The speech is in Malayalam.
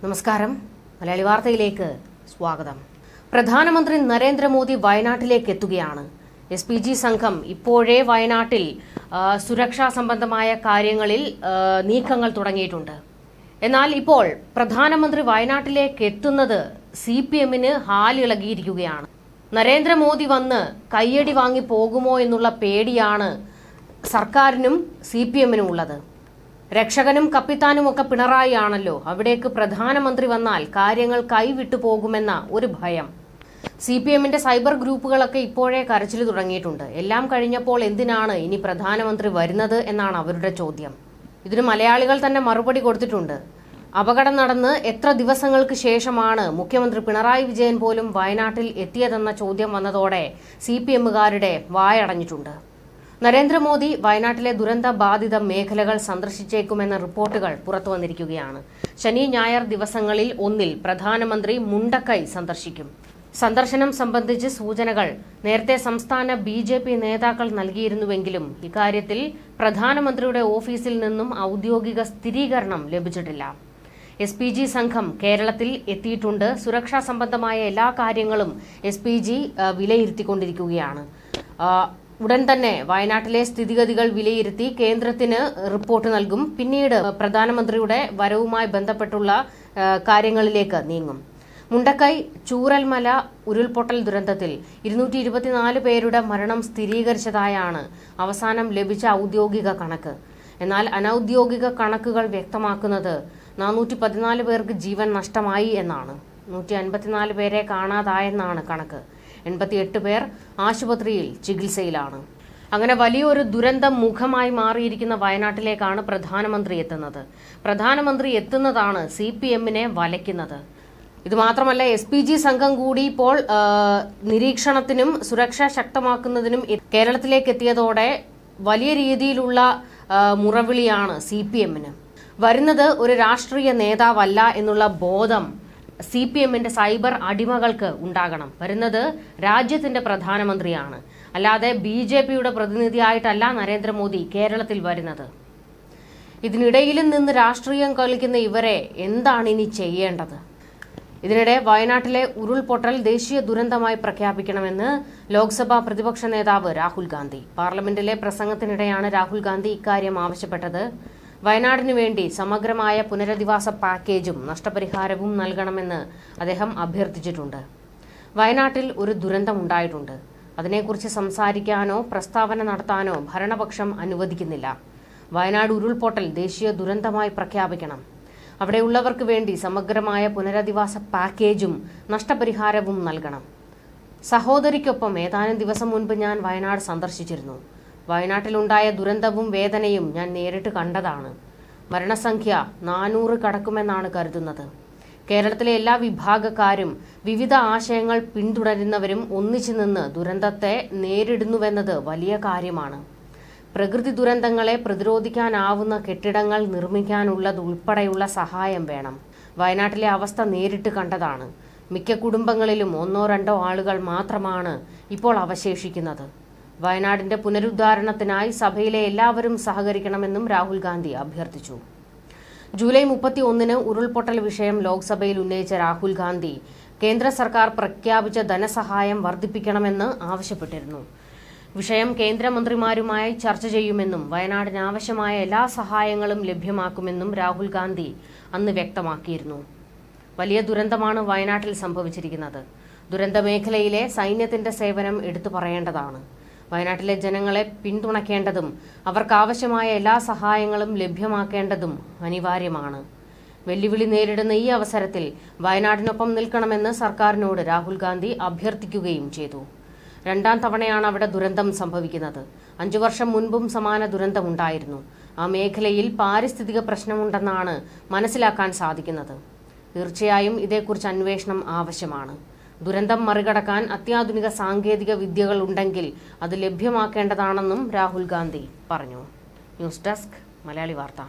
നമസ്കാരം. മലയാളി വാർത്തയിലേക്ക് സ്വാഗതം. പ്രധാനമന്ത്രി നരേന്ദ്രമോദി വയനാട്ടിലേക്ക് എത്തുകയാണ്. എസ് പി ജി സംഘം ഇപ്പോഴേ വയനാട്ടിൽ സുരക്ഷാ സംബന്ധമായ കാര്യങ്ങളിൽ നീക്കങ്ങൾ തുടങ്ങിയിട്ടുണ്ട്. എന്നാൽ ഇപ്പോൾ പ്രധാനമന്ത്രി വയനാട്ടിലേക്ക് എത്തുന്നത് സി പി എമ്മിന് ഹാലിളകിയിരിക്കുകയാണ്. നരേന്ദ്രമോദി വന്ന് കയ്യടി വാങ്ങി പോകുമോ എന്നുള്ള പേടിയാണ് സർക്കാരിനും സി പി എമ്മിനും ഉള്ളത്. രക്ഷകനും കപ്പിത്താനും ഒക്കെ പിണറായി ആണല്ലോ അവിടേക്ക് പ്രധാനമന്ത്രി വന്നാൽ കാര്യങ്ങൾ കൈവിട്ടു പോകുമെന്ന ഒരു ഭയം. സി പി എമ്മിന്റെ സൈബർ ഗ്രൂപ്പുകളൊക്കെ ഇപ്പോഴേ കരച്ചിൽ തുടങ്ങിയിട്ടുണ്ട്. എല്ലാം കഴിഞ്ഞപ്പോൾ എന്തിനാണ് ഇനി പ്രധാനമന്ത്രി വരുന്നത് എന്നാണ് അവരുടെ ചോദ്യം. ഇതിന് മലയാളികൾ തന്നെ മറുപടി കൊടുത്തിട്ടുണ്ട്. അപകടം നടന്ന് എത്ര ദിവസങ്ങൾക്ക് ശേഷമാണ് മുഖ്യമന്ത്രി പിണറായി വിജയൻ പോലും വയനാട്ടിൽ എത്തിയതെന്ന ചോദ്യം വന്നതോടെ സി പി എമ്മുകാരുടെ വായടഞ്ഞിട്ടുണ്ട്. നരേന്ദ്രമോദി വയനാട്ടിലെ ദുരന്ത ബാധിത മേഖലകൾ സന്ദർശിച്ചേക്കുമെന്ന റിപ്പോർട്ടുകൾ പുറത്തുവന്നിരിക്കുകയാണ് ശനി ഞായർ ദിവസങ്ങളിൽ ഒന്നിൽ പ്രധാനമന്ത്രി മുണ്ടക്കൈ സന്ദർശിക്കും. സന്ദർശനം സംബന്ധിച്ച് സൂചനകൾ നേരത്തെ സംസ്ഥാന ബി ജെ പി നേതാക്കൾ നൽകിയിരുന്നുവെങ്കിലും ഇക്കാര്യത്തിൽ പ്രധാനമന്ത്രിയുടെ ഓഫീസിൽ നിന്നും ഔദ്യോഗിക സ്ഥിരീകരണം ലഭിച്ചിട്ടില്ല. എസ് പി ജി സംഘം കേരളത്തിൽ എത്തിയിട്ടുണ്ട്. സുരക്ഷാ സംബന്ധമായ എല്ലാ കാര്യങ്ങളും എസ് പി ജി വിലയിരുത്തിക്കൊണ്ടിരിക്കുകയാണ്. ഉടൻ തന്നെ വയനാട്ടിലെ സ്ഥിതിഗതികൾ വിലയിരുത്തി കേന്ദ്രത്തിന് റിപ്പോർട്ട് നൽകും. പിന്നീട് പ്രധാനമന്ത്രിയുടെ വരവുമായി ബന്ധപ്പെട്ടുള്ള കാര്യങ്ങളിലേക്ക് നീങ്ങും. മുണ്ടക്കൈ ചൂരൽമല ഉരുൾപൊട്ടൽ ദുരന്തത്തിൽ ഇരുന്നൂറ്റി ഇരുപത്തിനാല് പേരുടെ മരണം സ്ഥിരീകരിച്ചതായാണ് അവസാനം ലഭിച്ച ഔദ്യോഗിക കണക്ക്. എന്നാൽ അനൌദ്യോഗിക കണക്കുകൾ വ്യക്തമാക്കുന്നത് നാനൂറ്റി പതിനാല് പേർക്ക് ജീവൻ നഷ്ടമായി എന്നാണ്. നൂറ്റി അൻപത്തിനാല് പേരെ കാണാതായെന്നാണ് കണക്ക്. എൺപത്തിയെട്ട് പേർ ആശുപത്രിയിൽ ചികിത്സയിലാണ്. അങ്ങനെ വലിയൊരു ദുരന്തം മുഖമായി മാറിയിരിക്കുന്ന വയനാട്ടിലേക്കാണ് പ്രധാനമന്ത്രി എത്തുന്നത്. പ്രധാനമന്ത്രി എത്തുന്നതാണ് സി പി എമ്മിനെ വലയ്ക്കുന്നത്. ഇതുമാത്രമല്ല എസ് പി ജി സംഘം കൂടി ഇപ്പോൾ നിരീക്ഷണത്തിനും സുരക്ഷ ശക്തമാക്കുന്നതിനും കേരളത്തിലേക്ക് എത്തിയതോടെ വലിയ രീതിയിലുള്ള മുറവിളിയാണ് സി പി എമ്മിന് വരുന്നത് ഒരു രാഷ്ട്രീയ നേതാവല്ല എന്നുള്ള ബോധം സി പി എമ്മിന്റെ സൈബർ അടിമകൾക്ക് ഉണ്ടാകണം. വരുന്നത് രാജ്യത്തിന്റെ പ്രധാനമന്ത്രിയാണ്. അല്ലാതെ ബി ജെ പിയുടെ പ്രതിനിധിയായിട്ടല്ല നരേന്ദ്രമോദി കേരളത്തിൽ വരുന്നത്. ഇതിനിടയിലും നിന്ന് രാഷ്ട്രീയം കളിക്കുന്ന ഇവരെ എന്താണ് ഇനി ചെയ്യേണ്ടത്? ഇതിനിടെ വയനാട്ടിലെ ഉരുൾപൊട്ടൽ ദേശീയ ദുരന്തമായി പ്രഖ്യാപിക്കണമെന്ന് ലോക്സഭാ പ്രതിപക്ഷ നേതാവ് രാഹുൽ ഗാന്ധി. പാർലമെന്റിലെ പ്രസംഗത്തിനിടെയാണ് രാഹുൽ ഗാന്ധി ഇക്കാര്യം ആവശ്യപ്പെട്ടത്. വയനാടിനു വേണ്ടി സമഗ്രമായ പുനരധിവാസ പാക്കേജും നഷ്ടപരിഹാരവും നൽകണമെന്ന് അദ്ദേഹം അഭ്യർത്ഥിച്ചിട്ടുണ്ട്. വയനാട്ടിൽ ഒരു ദുരന്തമുണ്ടായിട്ടുണ്ട് അതിനെക്കുറിച്ച് സംസാരിക്കാനോ പ്രസ്താവന നടത്താനോ ഭരണപക്ഷം അനുവദിക്കുന്നില്ല. വയനാട് ഉരുൾപൊട്ടൽ ദേശീയ ദുരന്തമായി പ്രഖ്യാപിക്കണം. അവിടെയുള്ളവർക്ക് വേണ്ടി സമഗ്രമായ പുനരധിവാസ പാക്കേജും നഷ്ടപരിഹാരവും നൽകണം. സഹോദരിക്കൊപ്പം ഏതാനും ദിവസം മുൻപ് ഞാൻ വയനാട് സന്ദർശിച്ചിരുന്നു. വയനാട്ടിലുണ്ടായ ദുരന്തവും വേദനയും ഞാൻ നേരിട്ട് കണ്ടതാണ്. മരണസംഖ്യ നാനൂറ് കടക്കുമെന്നാണ് കരുതുന്നത്. കേരളത്തിലെ എല്ലാ വിഭാഗക്കാരും വിവിധ ആശയങ്ങൾ പിന്തുടരുന്നവരും ഒന്നിച്ചു നിന്ന് ദുരന്തത്തെ നേരിടുന്നുവെന്നത് വലിയ കാര്യമാണ്. പ്രകൃതി ദുരന്തങ്ങളെ പ്രതിരോധിക്കാനാവുന്ന കെട്ടിടങ്ങൾ നിർമ്മിക്കാനുള്ളതുൾപ്പെടെയുള്ള സഹായം വേണം. വയനാട്ടിലെ അവസ്ഥ നേരിട്ട് കണ്ടതാണ്. മിക്ക കുടുംബങ്ങളിലും ഒന്നോ രണ്ടോ ആളുകൾ മാത്രമാണ് ഇപ്പോൾ അവശേഷിക്കുന്നത്. വയനാടിന്റെ പുനരുദ്ധാരണത്തിനായി സഭയിലെ എല്ലാവരും സഹകരിക്കണമെന്നും രാഹുൽ ഗാന്ധി അഭ്യർത്ഥിച്ചു. ജൂലൈ മുപ്പത്തി ഒന്നിന് ഉരുൾപൊട്ടൽ വിഷയം ലോക്സഭയിൽ ഉന്നയിച്ച രാഹുൽ ഗാന്ധി കേന്ദ്ര സർക്കാർ പ്രഖ്യാപിച്ച ധനസഹായം വർദ്ധിപ്പിക്കണമെന്ന് ആവശ്യപ്പെട്ടിരുന്നു. വിഷയം കേന്ദ്രമന്ത്രിമാരുമായി ചർച്ച ചെയ്യുമെന്നും വയനാടിന് ആവശ്യമായ എല്ലാ സഹായങ്ങളും ലഭ്യമാക്കുമെന്നും രാഹുൽ ഗാന്ധി അന്ന് വ്യക്തമാക്കിയിരുന്നു. വലിയ ദുരന്തമാണ് വയനാട്ടിൽ സംഭവിച്ചിരിക്കുന്നത്. ദുരന്തമേഖലയിലെ സൈന്യത്തിന്റെ സേവനം എടുത്തു പറയേണ്ടതാണ്. വയനാട്ടിലെ ജനങ്ങളെ പിന്തുണയ്ക്കേണ്ടതും അവർക്കാവശ്യമായ എല്ലാ സഹായങ്ങളും ലഭ്യമാക്കേണ്ടതും അനിവാര്യമാണ്. വെല്ലുവിളി നേരിടുന്ന ഈ അവസരത്തിൽ വയനാടിനൊപ്പം നിൽക്കണമെന്ന് സർക്കാരിനോട് രാഹുൽ ഗാന്ധി അഭ്യർത്ഥിക്കുകയും ചെയ്തു. രണ്ടാം തവണയാണ് അവിടെ ദുരന്തം സംഭവിക്കുന്നത്. അഞ്ചു വർഷം മുൻപും സമാന ദുരന്തമുണ്ടായിരുന്നു. ആ മേഖലയിൽ പാരിസ്ഥിതിക പ്രശ്നമുണ്ടെന്നാണ് മനസ്സിലാക്കാൻ സാധിക്കുന്നത്. തീർച്ചയായും ഇതേക്കുറിച്ച് അന്വേഷണം ആവശ്യമാണ്. ദുരന്തം മറികടക്കാൻ അത്യാധുനിക സാങ്കേതിക വിദ്യകൾ ഉണ്ടെങ്കിൽ അത് ലഭ്യമാക്കേണ്ടതാണെന്നും രാഹുൽ ഗാന്ധി പറഞ്ഞു. ന്യൂസ് ഡെസ്ക് മലയാളി വാർത്ത.